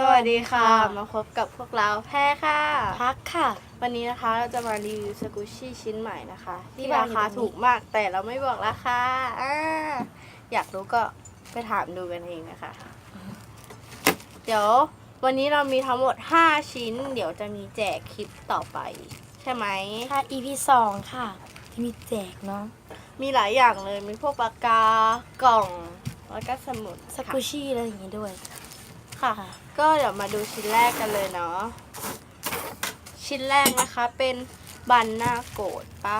สวัสดีค่ะ มาพบกับพวกเราแพ้ค่ะ พักค่ะ วันนี้นะคะเราจะมารีวิวสกูชี่ชิ้นใหม่นะคะ ที่ที่วารางอยู่คาตรงนี้ถูกมากแต่เราไม่บอกราคาอ่าอยากรู้ก็ไปถามดูกันเองนะคะ เดี๋ยววันนี้เรามีทั้งหมด 5 ชิ้น เดี๋ยวจะมีแจกคลิปต่อไป ใช่ไหมค่ะ EP สองค่ะที่มีแจกเนาะ มีหลายอย่างเลย มีพวกปากกากล่อง แล้วก็สมุดสกูชี่อะไรอย่างงี้ด้วย ค่ะค่ะ ก็เดี๋ยวมาดูชิ้นแรกกันเลยเนาะ ชิ้นแรกนะคะเป็นบันหน้าโกรธปะ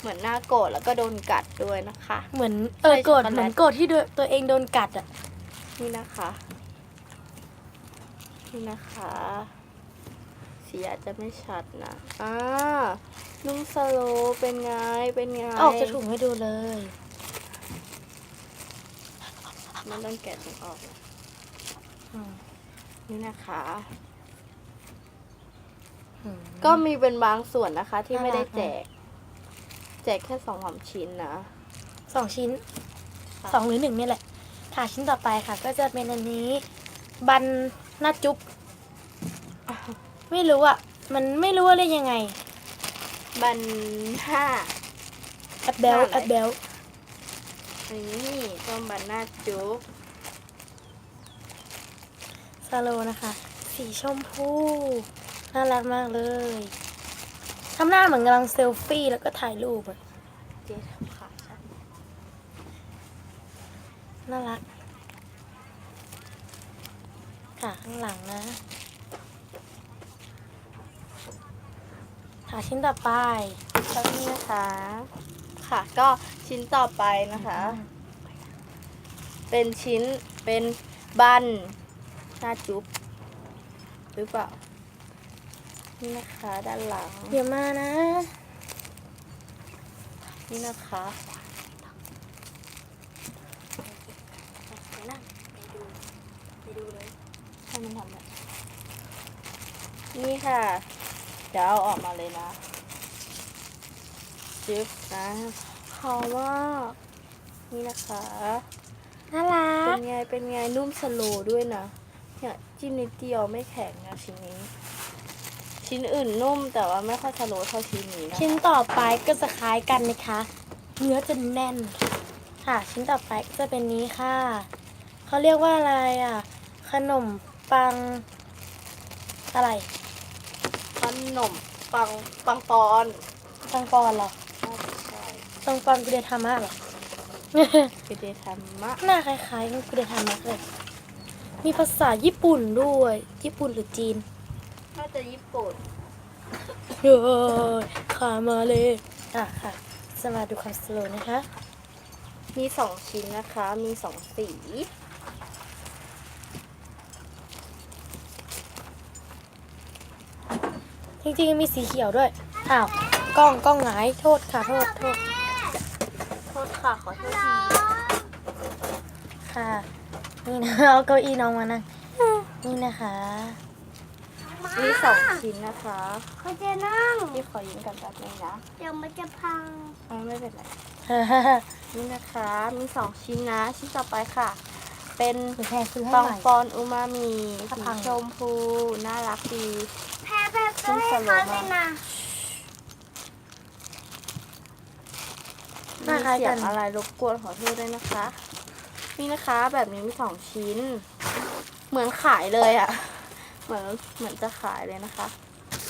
เหมือนหน้าโกรธแล้วก็โดนกัดด้วยนะคะ เหมือนเออใช่โกรธช็อกโกแลตเหมือนโกรธที่โดนตัวเองโดนกัดอะ นี่นะคะ นี่นะคะ สีอาจจะไม่ชัดนะอ่านุ่งสโลว์เป็นไง เป็นไง ออกจะถุงให้ดูเลย มันต้องแกะถุงออกอืม นี่นะคะอืมก็มีเป็นบางส่วนนะคะ ที่ไม่ได้น่ารักแจก แจกแค่สองสามชิ้นนะสองชิ้นค่ะสองหรือหนึ่งนี่แหละค่ะชิ้นต่อไปค่ะ ก็จะเป็นอันนี้ บันหน้าจุ๊บไม่รู้อะ มันไม่รู้ว่าเรียกยังไง บันห้าแอปเบลหน้าอะไรแอปเบลอันนี้ต้มบันหน้าจุ๊บ ซาโลนะคะ สีชมพูน่ารักมากเลยทำหน้าเหมือนกำลังเซลฟี่แล้วก็ถ่ายรูปอะเจ๊ทำขาชัดน่ารักค่ะข้างหลังนะค่ะชิ้นต่อไปแล้วนี่นะคะ ค่ะ ก็ชิ้นต่อไปนะคะ เป็นชิ้นเป็นบัน หน้าจุ๊บหรือเปล่า นี่นะคะด้านหลังเดี๋ยวมานะ นี่นะคะให้มันทำแบบนี่ค่ะ เดี๋ยวเอาออกมาเลยนะจึ๊บนะหอมมากนี่นะคะ น่ารัเป็กนไง เป็นไง นุ่มสโลว์ด้วยนะ เนี่ยจิ้มนิดเดียวไม่แข็งนะชิ้นนี้ ชิ้นอื่นนุ่มแต่ว่าไม่ค่อยสโลว์เท่าชิ้นนี้นะชิ้นต่อไปก็จะคล้ายกันนะคะ เนื้อจะแน่น ค่ะ ชิ้นต่อไปก็จะเป็นนี้ค่ะเขาเรียกว่าอะไรอะ ขนมปัง อะไรขนมปังปังปอนปังปอนเหรอน่าจะใช่ปังปอนกุเดทามะเหรอคือเดทามะหน้าคล้ายๆกับกุเดทามะเลย มีภาษาญี่ปุ่นด้วย ญี่ปุ่นหรือจีนน่าจะญี่ปุ่นเฮ้ยขามาเลยอะค่ะจะมาดูความสโลว์นะคะ มีสองชิ้นนะคะ มีสองสี จริงๆ มีสีเขียวด้วย อ้าว กล้องกล้องหงายโทษค่ะ โทษโทษโทษค่ะ ขอโทษทีค่ะ นี่นะเอาเก้าอี้น้องมานั่งนี่นะคะมีสองชิ้นนะคะเขาจะนั่งพี่ขอยืมกันแป๊บนึงนะเดี๋ยวมันจะพังอ่าไม่เป็นไรนี่นะคะมีสองชิ้นนะ ชิ้นต่อไปค่ะ เป็นหรือแพรซื้อให้ปังใหม่ปอนอูมามิถ้าสีพังชมพูน่ารักดีแพ้แพ้ซื้อให้เขาเลยนะหน้ามีคล้ายเสียกังนอะไรรบกวนขอโทษด้วยนะคะ นี่นะคะแบบนี้มีสองชิ้น เหมือนขายเลยอะ่ะ เหมือนเหมือนจะขายเลยนะคะ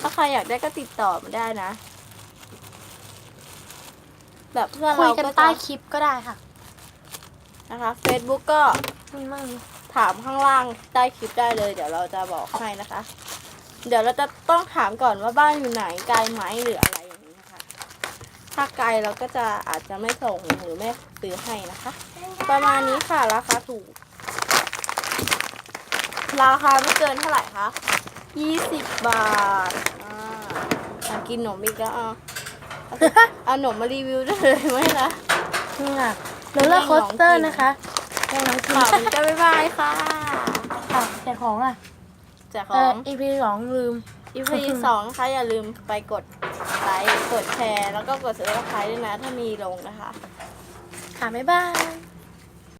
ถ้าใครอยากได้ก็ติดต่อมาได้นะ แบบเพื่อนคุยเรากันก็ใต้จะคลิปก็ได้ค่ะนะคะ Facebook ก็นี่มั่งถามข้างล่างใต้คลิปได้เลย เดี๋ยวเราจะบอกให้นะคะ เดี๋ยวเราจะต้องถามก่อนว่าบ้านอยู่ไหนไกลไหมหรืออะไรอย่างนี้นะคะ ถ้าไกลเราก็จะอาจจะไม่ส่งหรือไม่ซื้อให้นะคะ ประมาณนี้ค่ะราคาถูก ราคาไม่เกินเท่าไหร่คะยี่สิบบาท อ่าอยากกินขนมอีกแล้วอะเอาเอาขนมมารีวิวได้เลยไหมคะนี่ค่ะโรลเลอร์โคสเตอร์นะคะแรงน้องกินค่ะวันนี้ก็บ๊ายบายค่ะค่ะแต่ของอะแจกขเอออง EP สองลืมอีพีสองนะคะอย่าลืมไปกดไลค์กดแชร์ แล้วก็กด subscribe ด้วยนะ ถ้ามีลงนะคะ ค่ะ บ๊ายบาย